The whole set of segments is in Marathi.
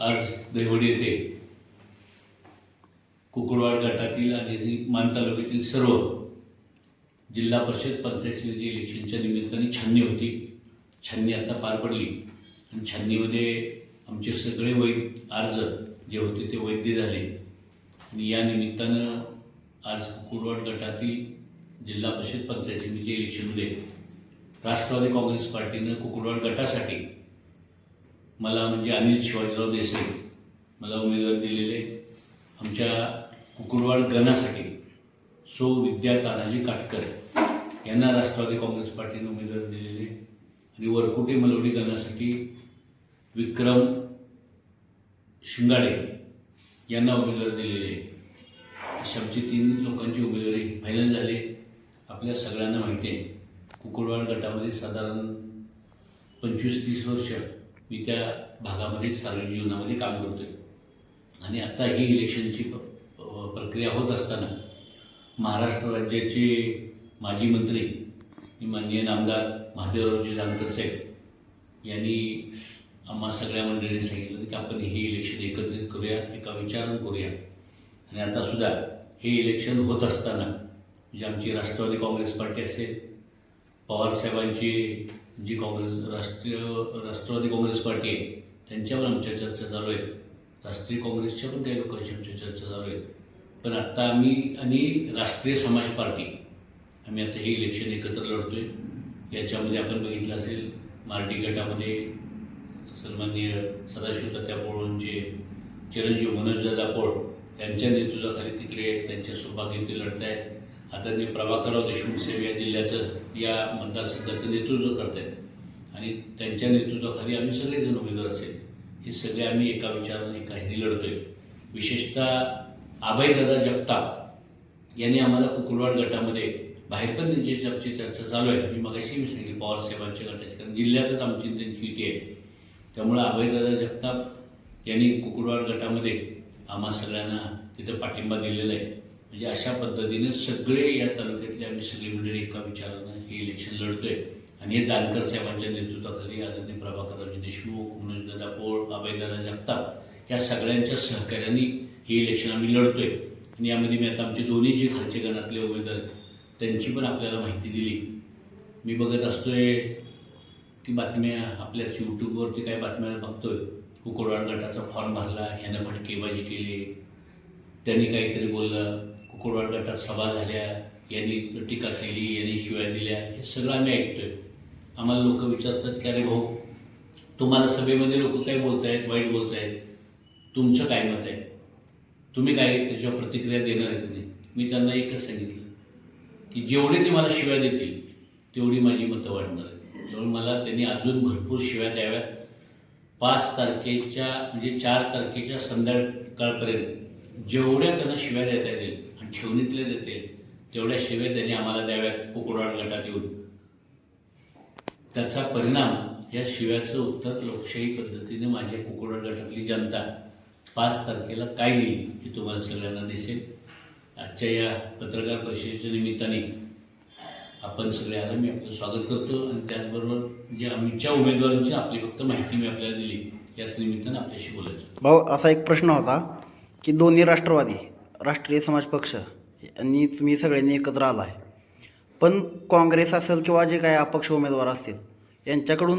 आज दहिवडी येथे कुकुडवाड गटातील आणि मान तालुक्यातील सर्व जिल्हा परिषद पंचायत समिती इलेक्शनच्या निमित्ताने छाननी होती. छाननी आता पार पडली. आणि छाननीमध्ये आमचे सगळे वैध अर्ज जे होते ते वैध झाले. आणि या निमित्तानं आज कुकुडवाड गटातील जिल्हा परिषद पंचायत समिती इलेक्शनमध्ये राष्ट्रवादी काँग्रेस पार्टीनं कुकुडवाड गटासाठी मला म्हणजे अनिल शिवाजीराव देसाई मला उमेदवार दिलेले. आमच्या कुकुडवाड गणासाठी सो विद्या तानाजी काटकर यांना राष्ट्रवादी काँग्रेस पार्टीने उमेदवार दिलेले. आणि वरकुटे मलवडी गणासाठी विक्रम शिंगाडे यांना उमेदवार दिलेले. आहे अशी आमची तीन लोकांची उमेदवारी फायनल झाली. आपल्या सगळ्यांना माहिती आहे कुकुडवाड गटामध्ये साधारण पंचवीस तीस वर्ष मी त्या भागामध्ये सार्वजनिक जीवनामध्ये काम करतो आहे आणि आता ही इलेक्शनची प- प्रक्रिया होत असताना महाराष्ट्र राज्याचे माजी मंत्री माननीय नामदार महादेवरावजी जानकर साहेब यांनी आम्हा सगळ्या मंडळींनी सांगितलं की आपण हे इलेक्शन एकत्रित करूया एका विचारानं करूया. आणि आता सुद्धा हे इलेक्शन होत असताना म्हणजे आमची राष्ट्रवादी काँग्रेस पार्टी असेल पवारसाहेबांची जी काँग्रेस राष्ट्रीय राष्ट्रवादी काँग्रेस पार्टी आहे त्यांच्यावर आमच्या चर्चा चालू आहेत. राष्ट्रीय काँग्रेसच्या पण काही लोकांची आमच्या चर्चा चालू आहेत. पण आत्ता आम्ही आणि राष्ट्रीय समाज पार्टी. आम्ही आता हे इलेक्शन एकत्र लढतो आहे याच्यामध्ये आपण बघितलं असेल मार्टी गटामध्ये सन्माननीय सदाशिव तात्या पोळांचे चिरंजीव मनोजदादा पोळ यांच्या नेतृत्वाखाली तिकडे त्यांच्या सौभाग्यवती लढत आहेत आदरणीय प्रभाकरराव देशमुख साहेब या जिल्ह्याचं या मतदारसंघाचं नेतृत्व करत आहेत आणि त्यांच्या नेतृत्वाखाली आम्ही सगळेजण उमेदवार असेल. हे सगळे आम्ही एका विचाराने एका लढतो लढतोय. विशेषतः आबाईदादा जगताप यांनी आम्हाला कुकुरवाड गटामध्ये बाहेर पण त्यांची आमची चर्चा चालू आहे. मी मगाशी मी सांगितलं पवार साहेबांच्या गटाची कारण जिल्ह्यातच आमची त्यांची युती आहे. त्यामुळं अभयदादा जगताप यांनी कुकुडवाड गटामध्ये आम्हा सगळ्यांना तिथं पाठिंबा दिलेला आहे. म्हणजे अशा पद्धतीने सगळे या तालुक्यातले आम्ही सगळी मंडळी एका विचारानं हे इलेक्शन लढतोय. आणि हे जानकर साहेबांच्या नेतृत्वाखाली आदरणीय प्रभाकररावजी देशमुख मनोजदादा पोळ अभयदादा जगताप या सगळ्यांच्या सहकार्याने हे इलेक्शन आम्ही लढतोय. आणि यामध्ये मी आता आमचे दोन्ही जे खालचे गणातले उमेदवार आहेत त्यांची पण आपल्याला माहिती दिली. मी बघत असतोय की बातम्या आपल्याच यूट्यूबवरती काही बातम्या बघतोय. कुकुडवाड गटाचा फॉर्म भरला ह्यानं भटकेबाजी केली. त्यांनी काहीतरी बोललं कुकुडवाड गटात सभा झाल्या. यांनी टीका केली यांनी शिवाय दिल्या हे सगळं आम्ही ऐकतोय आम्हाला लोक विचारतात की अरे भाऊ तुम्हाला सभेमध्ये लोक काय बोलतायत वाईट बोलतायत? तुमचं काय मत आहे? तुम्ही काय त्याच्यावर प्रतिक्रिया देणार आहेत नाही? मी त्यांना एकच सांगितलं की जेवढे ते मला शिव्या देतील तेवढी माझी मतं वाढणार आहेत. त्यामुळे मला त्यांनी अजून भरपूर शिव्या द्याव्यात. पाच तारखेच्या म्हणजे चार तारखेच्या संध्याकाळपर्यंत जेवढ्या त्यांना शिव्या देता येतील आणि ठेवणीतल्या देतील तेवढ्या शिव्या त्यांनी आम्हाला द्याव्यात कुकुडवाड गटात येऊन. त्याचा परिणाम या शिव्याचं उत्तर लोकशाही पद्धतीने माझ्या कुकुडवाड गटातली जनता पाच तारखेला काय देईल हे तुम्हाला सगळ्यांना दिसेल. आजच्या या पत्रकार परिषदेच्या निमित्ताने आपण सगळ्यांना मी आपलं स्वागत करतो आणि त्याचबरोबर जे आमच्या उमेदवारांची आपली फक्त माहिती मी आपल्याला दिली याच निमित्तानं आपल्याशी बोलायचं. भाऊ असा एक प्रश्न होता की दोन्ही राष्ट्रवादी राष्ट्रीय समाज पक्ष आणि तुम्ही सगळ्यांनी एकत्र आला आहे पण काँग्रेस असेल किंवा जे काही अपक्ष उमेदवार असतील यांच्याकडून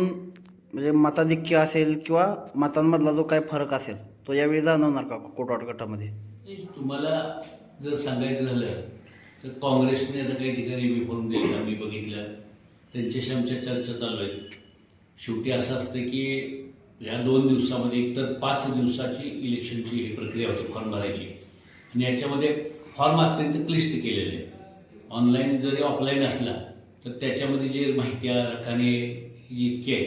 म्हणजे मताधिक्य असेल किंवा मतांमधला जो काही फरक असेल तो यावेळी जाणवणार का कोटवाड गटामध्ये? तुम्हाला जर सांगायचं झालं तर काँग्रेसने आता काही ठिकाणी विफोन दिले आम्ही बघितलं. त्यांच्याशी आमच्या चर्चा चालू आहेत. शेवटी असं असतं की ह्या दोन दिवसामध्ये एकतर पाच दिवसाची इलेक्शनची ही प्रक्रिया होती फॉर्म भरायची. आणि याच्यामध्ये फॉर्म अत्यंत क्लिष्ट केलेले आहे. ऑनलाईन जरी ऑफलाईन असला तर त्याच्यामध्ये जे माहिती रखाने इतकी आहे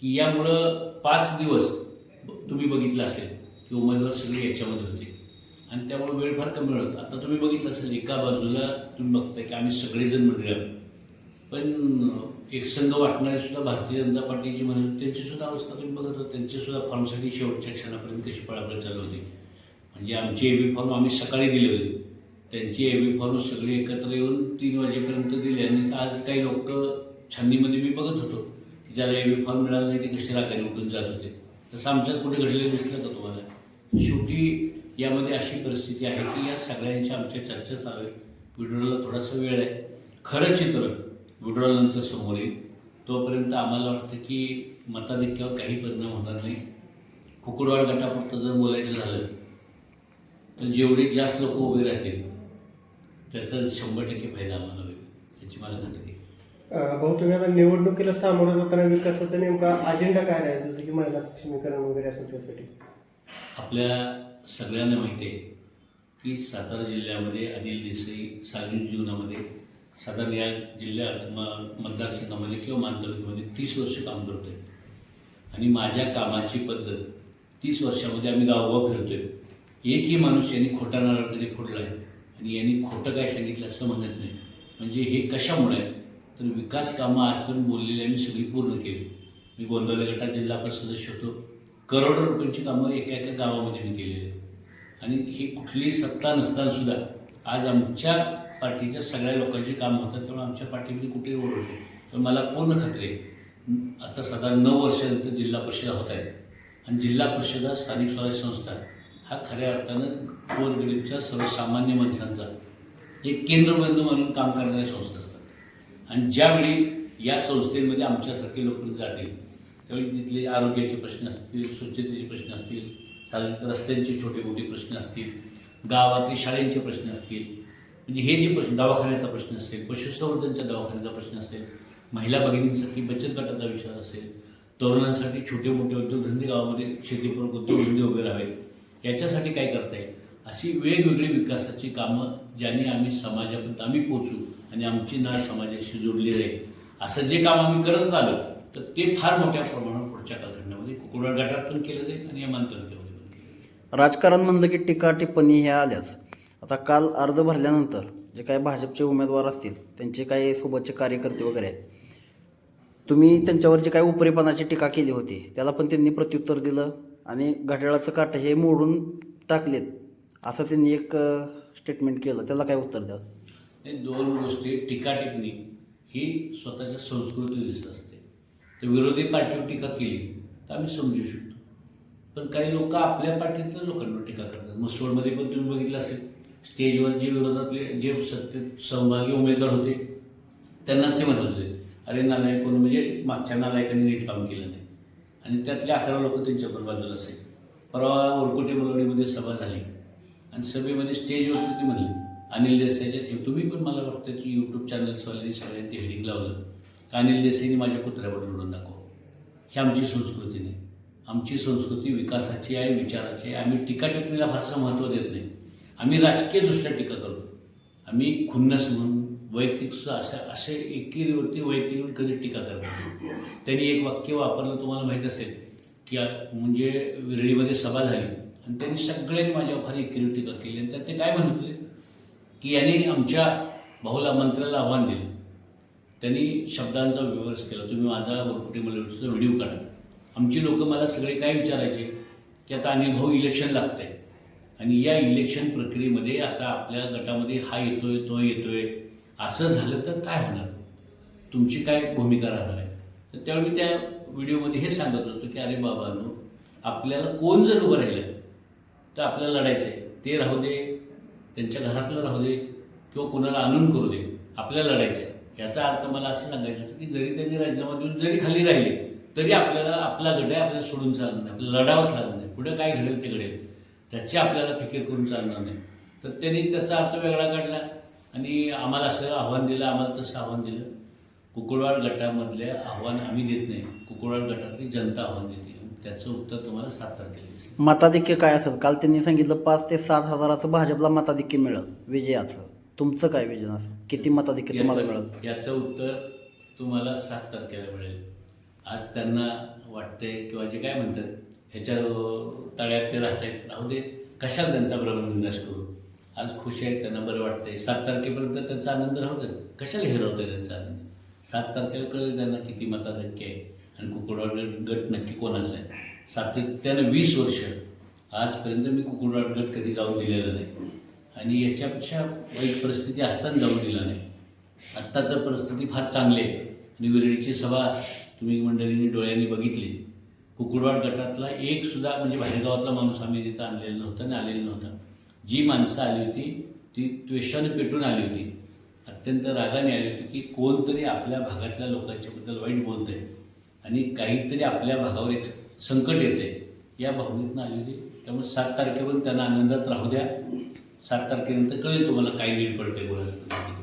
की यामुळं पाच दिवस तुम्ही बघितलं असेल की उमेदवार सगळे याच्यामध्ये होते. आणि त्यामुळे वेळ फार कमी मिळत. आता तुम्ही बघितलं असेल एका बाजूला तुम्ही बघताय की आम्ही सगळेजण म्हटलं आहोत. पण एक संघ वाटणारे सुद्धा भारतीय जनता पार्टीची म्हणजे त्यांची सुद्धा अवस्था तुम्ही बघत होता. त्यांची सुद्धा फॉर्मसाठी शेवटच्या क्षणापर्यंत कशी पळापळ चालू होती. म्हणजे आमचे एबी फॉर्म आम्ही सकाळी दिले होते. त्यांची एबी फॉर्म सगळे एकत्र येऊन तीन वाजेपर्यंत दिले आणि आज काही लोक छाननीमध्ये मी बघत होतो की ज्याला एबी फॉर्म मिळाला नाही ते कसे रागाने उठून जात होते. तसं आमच्यात कुठे घडलेलं दिसलं का तुम्हाला? शेवटी यामध्ये अशी परिस्थिती आहे की या सगळ्यांच्या आमच्या चर्चा चालू आहे विड्रॉला थोडासा वेळ आहे. खरं चित्र विड्रॉलनंतर समोर येईल. तोपर्यंत आम्हाला वाटतं की मताधिक्यावर काही परिणाम होणार नाही. कुकुडवाड गटापुरतं जर बोलायचं झालं तर जेवढे जास्त लोक उभे राहतील त्याचा शंभर टक्के फायदा आम्हाला होईल याची मला खात्री आहे. अं, भाऊ तुम्ही आता निवडणुकीला सामोरं जाताना विकासाचा नेमका अजेंडा काय आहे? जसं की महिला सक्षमीकरण वगैरे असं त्यासाठी. आपल्या सगळ्यांना माहिती आहे की सातारा जिल्ह्यामध्ये अनिल देसाई सार्वजनिक जीवनामध्ये साधारण या जिल्ह्यात म मतदारसंघामध्ये किंवा मानतालुक्यामध्ये तीस वर्ष काम करतो आहे आणि माझ्या कामाची पद्धत तीस वर्षामध्ये आम्ही गावगाव फिरतोय. एकही माणूस यांनी खोटा नारळ कधी फोडला आहे आणि यांनी खोटं काय सांगितलं असं म्हणत नाही. म्हणजे हे कशामुळे? आहे तर विकास कामं आजपर्यंत बोललेली आम्ही सगळी पूर्ण केली. मी गोंदवले गटात जिल्हा परिषद सदस्य होतो. करोडो रुपयांची कामं एका एका गावामध्ये मी केलेली आहेत. आणि ही कुठलीही सत्ता नसताना सुद्धा आज आमच्या पार्टीच्या सगळ्या लोकांची कामं होतात त्यामुळे आमच्या पार्टीमध्ये कुठेही ओरडले तर मला पूर्ण खात्री आहे आता साधारण नऊ वर्षानंतर जिल्हा परिषदा होत आहेत आणि जिल्हा परिषदा स्थानिक स्वराज्य संस्था हा खऱ्या अर्थानं गोरगरीबचा सर्वसामान्य माणसांचा एक केंद्रबिंदू म्हणून काम करणाऱ्या संस्था असतात. आणि ज्यावेळी या संस्थेमध्ये आमच्यासारखे लोक जातील त्यावेळी तिथले आरोग्याचे प्रश्न असतील स्वच्छतेचे प्रश्न असतील साधारण रस्त्यांचे छोटे मोठे प्रश्न असतील गावातील शाळेंचे प्रश्न असतील म्हणजे हे जे प्रश्न दवाखान्याचा प्रश्न असेल पशुसंवर्धनच्या दवाखान्याचा प्रश्न असेल महिला भगिनींसाठी बचत गटाचा विषय असेल तरुणांसाठी छोटे मोठे उद्योगधंदे गावामध्ये शेतीपूरक उद्योगधंदे उभे राहावेत याच्यासाठी काय करता येईल अशी वेगवेगळी विकासाची कामं ज्यांनी आम्ही समाजापर्यंत आम्ही पोचू आणि आमची नाळ समाजाशी जोडली जाईल. असं जे काम आम्ही करत आलो तर ते फार मोठ्या प्रमाणावर पुढच्या कालखंडामध्ये कुकुडवाड गटात पण केलं जाईल आणि या मानतालुक्यामध्ये पण केलं राजकारण म्हणलं की टीका टिप्पणी ह्या आल्याच. आता काल अर्ज भरल्यानंतर जे काही भाजपचे उमेदवार असतील त्यांचे काही सोबतचे कार्यकर्ते वगैरे आहेत तुम्ही त्यांच्यावर जे काही उपरेपणाची टीका केली होती त्याला पण त्यांनी प्रत्युत्तर दिलं? आणि घड्याळाचं काट हे मोडून टाकलेत. असं त्यांनी एक स्टेटमेंट केलं. त्याला काय उत्तर द्या दोन गोष्टी टीका टिप्पणी ही स्वतःच्या संस्कृती दिसत असते. तर विरोधी पार्टीवर टीका केली तर आम्ही समजू शकतो. पण काही लोक आपल्या पार्टीतल्या लोकांवर टीका करतात. मुसवडमध्ये पण तुम्ही बघितलं असेल स्टेजवर जे विरोधातले जे सत्तेत सहभागी उमेदवार होते त्यांनाच ते म्हणत होते. अरे नालायक कोण? म्हणजे मागच्या नालायकांनी नीट काम केलं नाही. आणि त्यातले अकरा लोक त्यांच्याबरोबर बाजूला असेल. परवा ओरकोटे मलवडीमध्ये सभा झाली. आणि सभेमध्ये स्टेजवरती ती म्हणली अनिल देसाईच्या थीम तुम्ही पण मला वाटतं की यूट्यूब चॅनल्सवाल्यांनी सगळ्यांनी ते हेडिंग लावलं. का अनिल देसाईने माझ्या कुत्र्यावर लढून दाखव ही आमची संस्कृती नाही. आमची संस्कृती विकासाची आहे विचाराची आहे. आम्ही टीका टिप्पणीला फारसं महत्त्व देत नाही. आम्ही राजकीयदृष्ट्या टीका करतो. आम्ही खुन्नस म्हणून वैयक्तिक अशा असे एकेरीवरती वैयक्तिक कधी टीका करतात त्यांनी एक वाक्य वापरलं तुम्हाला माहीत असेल की म्हणजे विरळीमध्ये सभा झाली आणि त्यांनी सगळ्यांनी माझ्या फार एकीवर टीका केली आणि त्यात ते काय म्हणत होते? की यांनी आमच्या भाऊला मंत्र्याला आव्हान दिलं. त्यांनी शब्दांचा विवर्स केला तुम्ही माझा वरकुटे व्हिडिओ काढा. आमची लोक मला सगळे काय विचारायचे? की आता अनिल भाऊ इलेक्शन लागत आहे आणि या इलेक्शन प्रक्रियेमध्ये आता आपल्या गटामध्ये हा येतोय तो येतोय असं झालं तर काय होणार? तुमची काय भूमिका राहणार आहे? तर त्यावेळी त्या व्हिडिओमध्ये हे सांगत होतो की अरे बाबांनो आपल्याला कोण जर उभं राहिलं तर आपल्याला लढायचं आहे ते राहू दे त्यांच्या घरातलं राहू दे किंवा कोणाला आणून करू दे. आपल्याला लढायचं आहे याचा अर्थ मला असं सांगायचं होतं की जरी त्यांनी राजीनामा देऊन जरी खाली राहिले तरी आपल्याला आपला गट आहे आपल्याला सोडून चालणार नाही आपल्याला लढावंच लागणार नाही. पुढे काय घडेल ते घडेल. त्याची आपल्याला फिकीर करून चालणार नाही. तर त्यांनी त्याचा अर्थ वेगळा काढला. आणि आम्हाला असं आव्हान दिलं आम्हाला तसं आव्हान दिलं. कुकुळवाड गटामधले आव्हान आम्ही देत नाही. कुकुळवाड गटातली जनता आव्हान देते. त्याचं उत्तर तुम्हाला सात तारखेला दिसेल. मताधिक्य काय असेल? काल त्यांनी सांगितलं पाच ते सात हजाराचं भाजपला मताधिक्य मिळेल. विजयाचं. तुमचं काय विजन असेल? किती मताधिक्य तुम्हाला मिळेल? याचं उत्तर तुम्हाला सात तारखेला मिळेल. आज त्यांना वाटतंय किंवा जे काय म्हणतात ह्याच्या तळ्यात ते राहत आहेत राहू दे. कशाला त्यांचा भ्रमनिंदाश करू? आज खुशी आहेत त्यांना बरं वाटतंय. सात तारखेपर्यंत त्यांचा आनंद राहू कशाला हिरवतोय त्यांचा आनंद? सात तारखेला कळेल त्यांना किती मताधिक्य आहे आणि कुकुडवाड गट नक्की कोणाचा आहे. सातत्यानं वीस वर्ष आजपर्यंत मी कुकुडवाड गट कधी जाऊन दिलेला नाही. आणि याच्यापेक्षा वाईट परिस्थिती असताना जाऊन दिला नाही. आत्ता तर परिस्थिती फार चांगली आहे. आणि विरळीची सभा तुम्ही मंडळींनी डोळ्यांनी बघितली. कुकुडवाड गटातला एकसुद्धा म्हणजे बाहेरगावातला माणूस आम्ही तिथं आणलेला नव्हता आणि आलेला नव्हता. जी माणसं आली होती ती त्वेषाने पेटून आली होती. अत्यंत रागाने आली होती की कोणतरी आपल्या भागातल्या लोकांच्याबद्दल वाईट बोलत आहे आणि काहीतरी आपल्या भागावर एक संकट येते या भावनेतनं आली होती. त्यामुळे सात तारखेपर्यंत त्यांना आनंदात राहू द्या. सात तारखेनंतर कळेल तुम्हाला काय नीट पडते बोलायचं